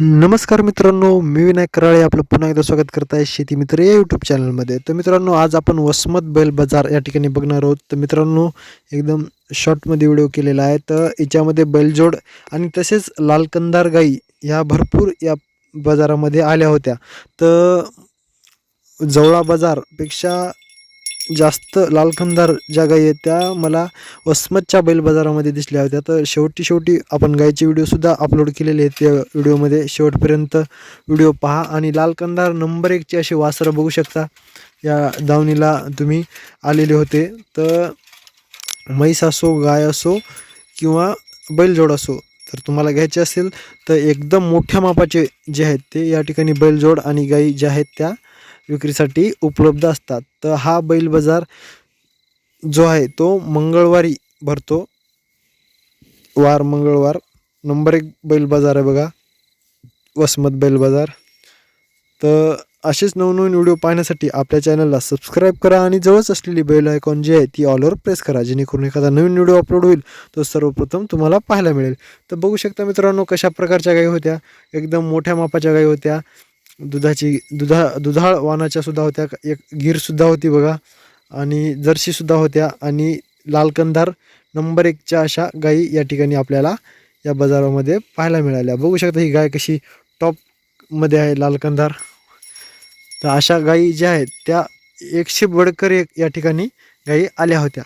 नमस्कार मित्रांनो मी विनायक कराळे आपलं पुन्हा एकदा स्वागत करत आहे शेती मित्र या यूट्यूब चॅनलमध्ये तर मित्रांनो आज आपण वसमत बैल बाजार या ठिकाणी बघणार आहोत. तर मित्रांनो एकदम शॉर्टमध्ये व्हिडिओ केलेला आहे. तर याच्यामध्ये बैलजोड आणि तसेच लालकंदार गाई ह्या भरपूर या बाजारामध्ये आल्या होत्या. तर जवळा बाजारपेक्षा जास्त लालखंदार ज्या गाई आहेत त्या मला वस्मतच्या बैल बाजारामध्ये दिसल्या होत्या. तर शेवटी शेवटी आपण गायचे व्हिडिओसुद्धा अपलोड केलेले आहेत. त्या व्हिडिओमध्ये शेवटपर्यंत व्हिडिओ पहा आणि लालकंदार नंबर एकची अशी वासरं बघू शकता. या दावणीला तुम्ही आलेले होते. तर म्हैस असो गाय असो किंवा बैलजोड असो तर तुम्हाला घ्यायचे असेल तर एकदम मोठ्या मापाचे जे आहेत ते या ठिकाणी बैलजोड आणि गाई ज्या आहेत त्या विक्रीसाठी उपलब्ध असतात. तर हा बैल बाजार जो आहे तो मंगळवारी भरतो. वार मंगळवार. नंबर एक बैल बाजार आहे बघा. वसमत बैल बाजार. तर असेच नवनवीन व्हिडिओ पाहण्यासाठी आपल्या चॅनलला सबस्क्राईब करा आणि जवळच असलेली बेल आयकॉन जी आहे ती ऑलवर प्रेस करा जेणेकरून एखादा नवीन व्हिडिओ अपलोड होईल तो सर्वप्रथम तुम्हाला पाहायला मिळेल. तर बघू शकता मित्रांनो कशा प्रकारच्या गायी होत्या. एकदम मोठ्या मापाच्या गायी होत्या. दुधाची दुधा दुधाळ वानाच्या सुद्धा होत्या एक गीरसुद्धा होती बघा. आणि जर्सीसुद्धा होत्या आणि लालकंदार नंबर एकच्या अशा गायी या ठिकाणी आपल्याला या बाजारामध्ये पाहायला मिळाल्या. बघू शकता ही गाय कशी टॉपमध्ये आहे लालकंदार. तर अशा गायी ज्या आहेत त्या एकशे बडकर एक या ठिकाणी गायी आल्या होत्या.